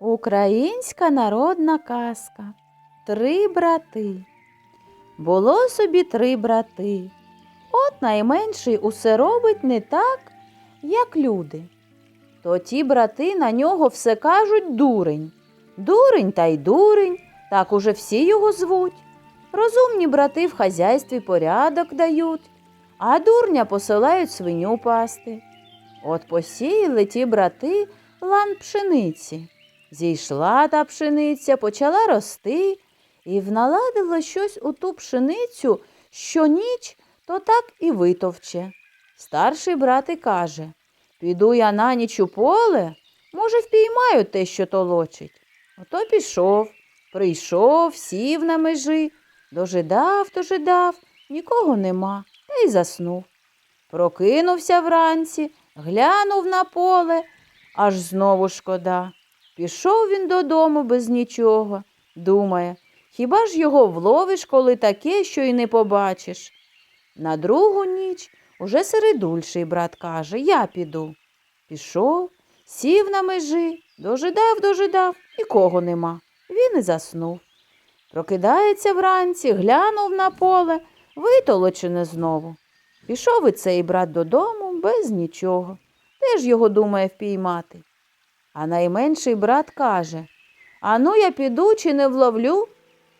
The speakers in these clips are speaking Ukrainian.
Українська народна казка. Три брати. Було собі три брати. От найменший усе робить не так, як люди. То ті брати на нього все кажуть дурень. Дурень та й дурень, так уже всі його звуть. Розумні брати в хазяйстві порядок дають, а дурня посилають свиню пасти. От посіяли ті брати лан пшениці. Зійшла та пшениця, почала рости, і вналадило щось у ту пшеницю, що ніч, то так і витовче. Старший брат і каже Піду я на ніч у поле, може, впіймаю те, що толочить. Ото пішов, прийшов, сів на межі, дожидав, дожидав, нікого нема, та й заснув. Прокинувся вранці, глянув на поле, аж знову шкода. Пішов він додому без нічого, думає, хіба ж його вловиш, коли таке, що й не побачиш? На другу ніч уже середульший брат каже, я піду. Пішов, сів на межі, дожидав, дожидав, нікого нема. Він і заснув. Прокидається вранці, глянув на поле, витолочене знову. Пішов і цей брат додому без нічого. Теж його думає впіймати. А найменший брат каже Ану, я піду чи не вловлю?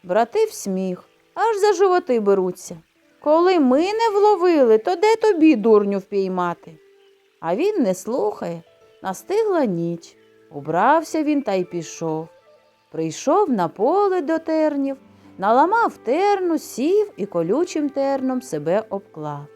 Брати в сміх, аж за животи беруться. Коли ми не вловили, то де тобі, дурню, впіймати? А він не слухає. Настигла ніч. Убрався він та й пішов. Прийшов на поле до тернів, наламав терну, сів і колючим терном себе обклав.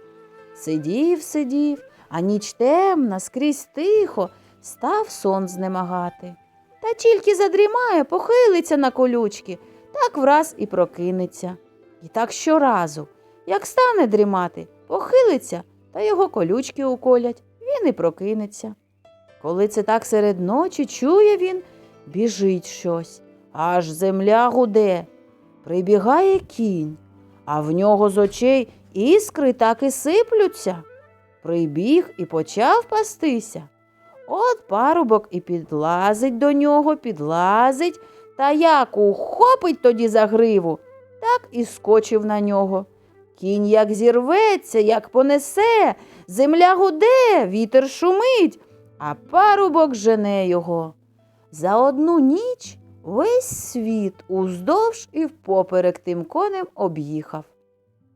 Сидів, сидів, а ніч темна, скрізь тихо, став сон знемагати. Та тільки задрімає, похилиться на колючки, так враз і прокинеться. І так щоразу, як стане дрімати, похилиться, та його колючки уколять, він і прокинеться. Коли це так серед ночі, чує він, біжить щось, аж земля гуде. Прибігає кінь, а в нього з очей іскри так і сиплються. Прибіг і почав пастися. От парубок і підлазить до нього, підлазить, та як ухопить тоді за гриву, так і скочив на нього. Кінь як зірветься, як понесе, земля гуде, вітер шумить, а парубок жене його. За одну ніч весь світ уздовж і впоперек тим конем об'їхав.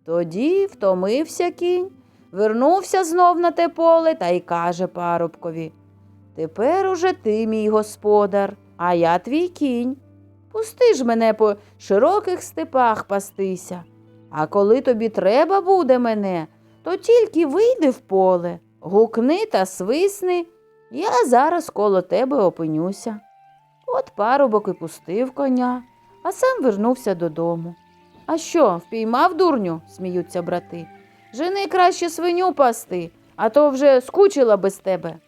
Тоді втомився кінь, вернувся знов на те поле та й каже парубкові Тепер уже ти, мій господар, а я твій кінь. Пусти ж мене по широких степах пастися. А коли тобі треба буде мене, то тільки вийди в поле, гукни та свисни, я зараз коло тебе опинюся. От парубок і пустив коня, а сам вернувся додому. А що, впіймав дурню? сміються брати. Жени краще свиню пасти, а то вже скучила без тебе.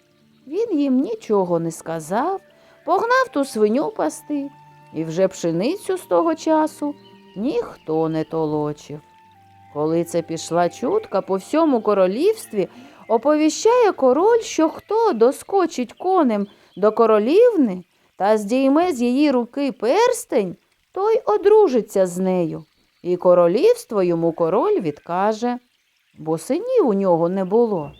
Він їм нічого не сказав, погнав ту свиню пасти, і вже пшеницю з того часу ніхто не толочив. Коли це пішла чутка по всьому королівстві, оповіщає король, що хто доскочить конем до королівни та здійме з її руки перстень, той одружиться з нею. І королівство йому король відкаже, бо синів у нього не було.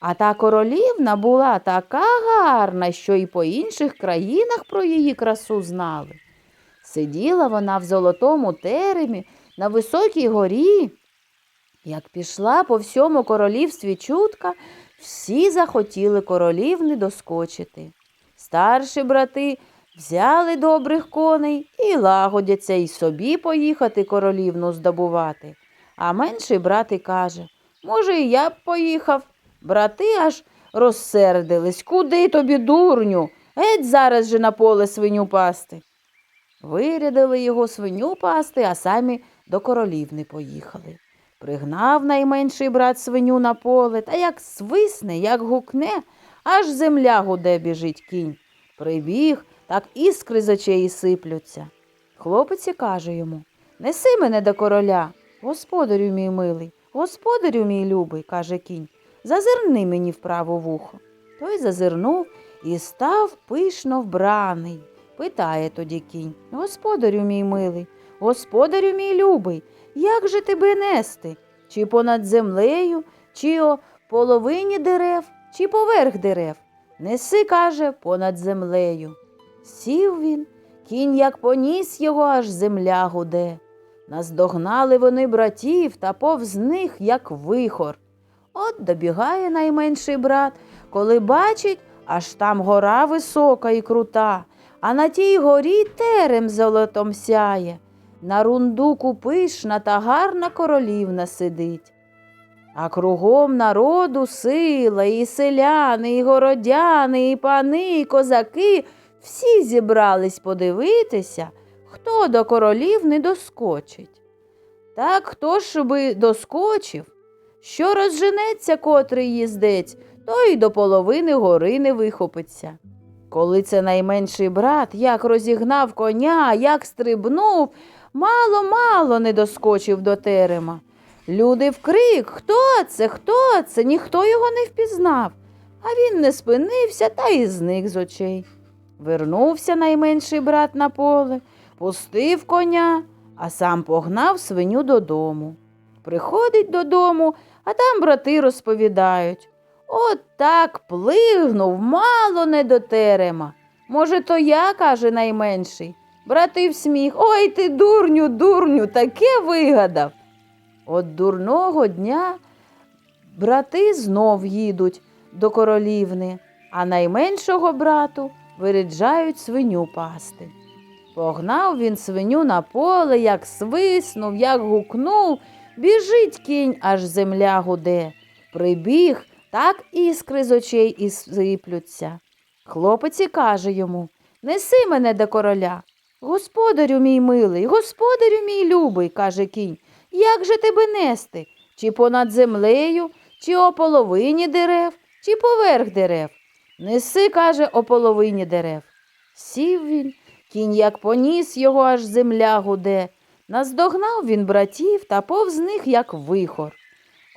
А та королівна була така гарна, що й по інших країнах про її красу знали. Сиділа вона в золотому теремі на високій горі. Як пішла по всьому королівстві чутка, всі захотіли королівни доскочити. Старші брати взяли добрих коней і лагодяться й собі поїхати королівну здобувати. А менший брат і каже, може, і я б поїхав. Брати аж розсердились. Куди тобі, дурню? Геть зараз же на поле свиню пасти. Вирядили його свиню пасти, а самі до королівни поїхали. Пригнав найменший брат свиню на поле, та як свисне, як гукне, аж земля гуде біжить кінь. Прибіг, так іскри з очей сиплються. Хлопець каже йому Неси мене до короля. Господарю мій милий, господарю мій любий, каже кінь, зазирни мені в праве вухо. Той зазирнув і став пишно вбраний, Питає тоді кінь. Господарю мій милий, господарю мій любий, як же тебе нести? Чи понад землею, чи о половині дерев, чи поверх дерев? Неси, каже, понад землею. Сів він, кінь як поніс його, аж земля гуде. Наздогнали вони братів та повз них, як вихор. От добігає найменший брат, коли бачить, аж там гора висока і крута, а на тій горі терем золотом сяє. На рундуку пишна та гарна королівна сидить. А кругом народу сила, і селяни, і городяни, і пани, і козаки всі зібрались подивитися, хто до королів не доскочить. Так хто ж би доскочив, що розженеться котрий їздець, той і до половини гори не вихопиться. Коли це найменший брат, як розігнав коня, як стрибнув, мало-мало не доскочив до терема. Люди вкрик Хто це? Хто це? Ніхто його не впізнав, а він не спинився та й зник з очей. Вернувся найменший брат на поле, пустив коня, а сам погнав свиню додому. Приходить додому, а там брати розповідають. От так плигнув, мало не до терема. Може, то я, каже найменший. Брати в сміх. Ой ти, дурню, дурню, таке вигадав. От дурного дня брати знов їдуть до королівни, а найменшого брату виряджають свиню пасти. Погнав він свиню на поле, як свиснув, як гукнув, біжить кінь, аж земля гуде. Прибіг, так іскри з очей і сиплються. Хлопець і каже йому Неси мене до короля. Господарю мій милий, господарю мій любий, каже кінь, як же тебе нести? Чи понад землею, чи о половині дерев, чи поверх дерев? Неси, каже, о половині дерев. Сів він, кінь як поніс його, аж земля гуде. Наздогнав він братів та повз них, як вихор.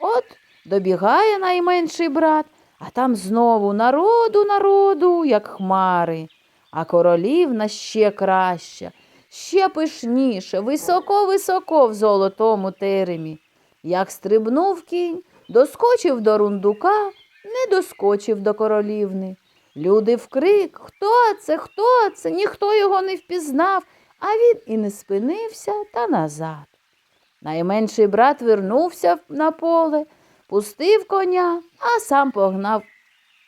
От добігає найменший брат, а там знову народу, народу, як хмари. А королівна ще краща, ще пишніше, високо-високо в золотому теремі. Як стрибнув кінь, доскочив до рундука, не доскочив до королівни. Люди вкрик Хто це? Хто це? Ніхто його не впізнав, а він і не спинився та назад. Найменший брат вернувся на поле, пустив коня, а сам погнав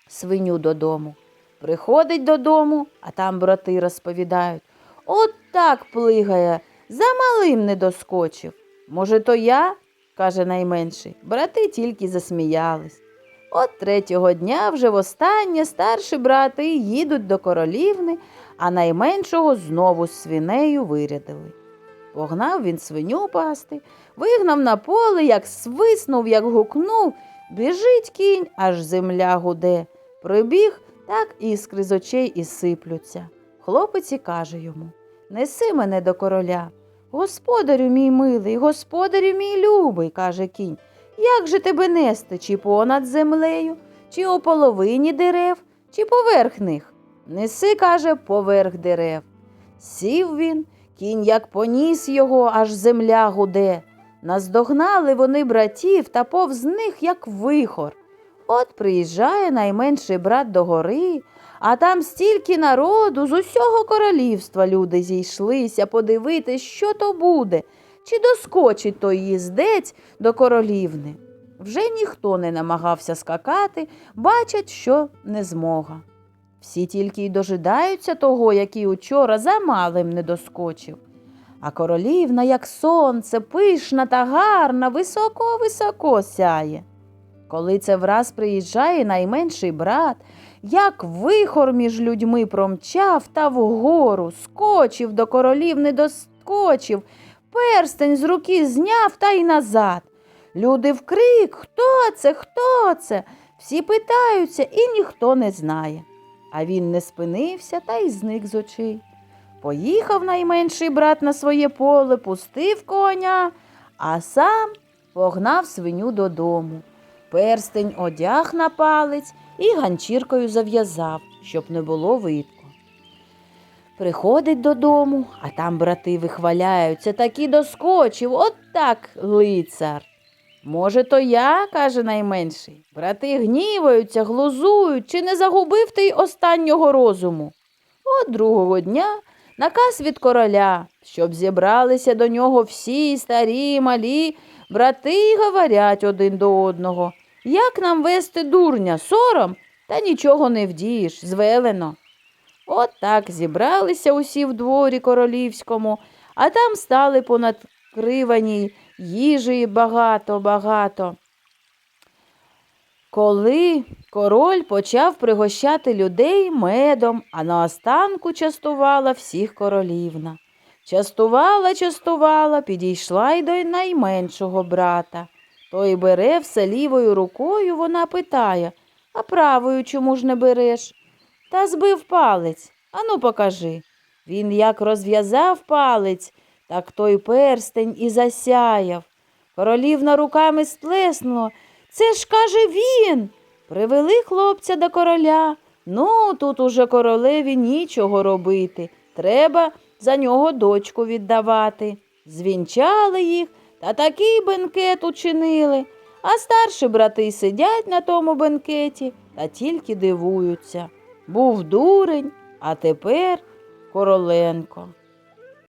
свиню додому. Приходить додому, а там брати розповідають. От так плигає, за малим не доскочив. Може, то я, каже найменший. Брати тільки засміялись. От третього дня вже востаннє старші брати їдуть до королівни, а найменшого знову свинею вирядили. Погнав він свиню пасти, вигнав на поле, як свиснув, як гукнув, біжить кінь, аж земля гуде. Прибіг, так іскри з очей і сиплються. Хлопець і каже йому Неси мене до короля. Господарю мій милий, господарю мій любий, каже кінь. Як же тебе нести, чи понад землею, чи у половині дерев, чи поверх них? Неси, каже, поверх дерев. Сів він, кінь як поніс його, аж земля гуде. Наздогнали вони братів та повз них, як вихор. От приїжджає найменший брат до гори, а там стільки народу з усього королівства люди зійшлися подивитись, що то буде, чи доскочить той їздець до королівни. Вже ніхто не намагався скакати, бачать, що не змога. Всі тільки й дожидаються того, який учора за малим не доскочив. А королівна, як сонце, пишна та гарна, високо-високо сяє. Коли це враз приїжджає найменший брат, як вихор між людьми промчав та вгору, скочив до королівни, доскочив, перстень з руки зняв та й назад. Люди вкрик Хто це? Хто це? Всі питаються, і ніхто не знає. А він не спинився та й зник з очей. Поїхав найменший брат на своє поле, пустив коня, а сам погнав свиню додому. Перстень одяг на палець і ганчіркою зав'язав, щоб не було видко. Приходить додому, а там брати вихваляються, такі доскочив, от так лицар. Може, то я, каже найменший. Брати гніваються, глузують, чи не загубив ти й останнього розуму. От другого дня наказ від короля, щоб зібралися до нього всі старі, малі, брати й говорять один до одного. Як нам вести дурня, сором, та нічого не вдієш, звелено. От так зібралися усі в дворі королівському, а там стали понад криваній їжі багато-багато. Коли король почав пригощати людей медом, а наостанку частувала всіх королівна. Частувала, частувала, підійшла й до найменшого брата. Той бере все лівою рукою, вона питає, а правою чому ж не береш? Та збив палець. Ану, покажи. Він як розв'язав палець, так той перстень і засяяв. Королівна руками сплеснула. Це ж, каже, він. Привели хлопця до короля. Ну, тут уже королеві нічого робити. Треба за нього дочку віддавати. Звінчали їх та такий бенкет учинили. А старші брати сидять на тому бенкеті та тільки дивуються. Був дурень, а тепер Короленко.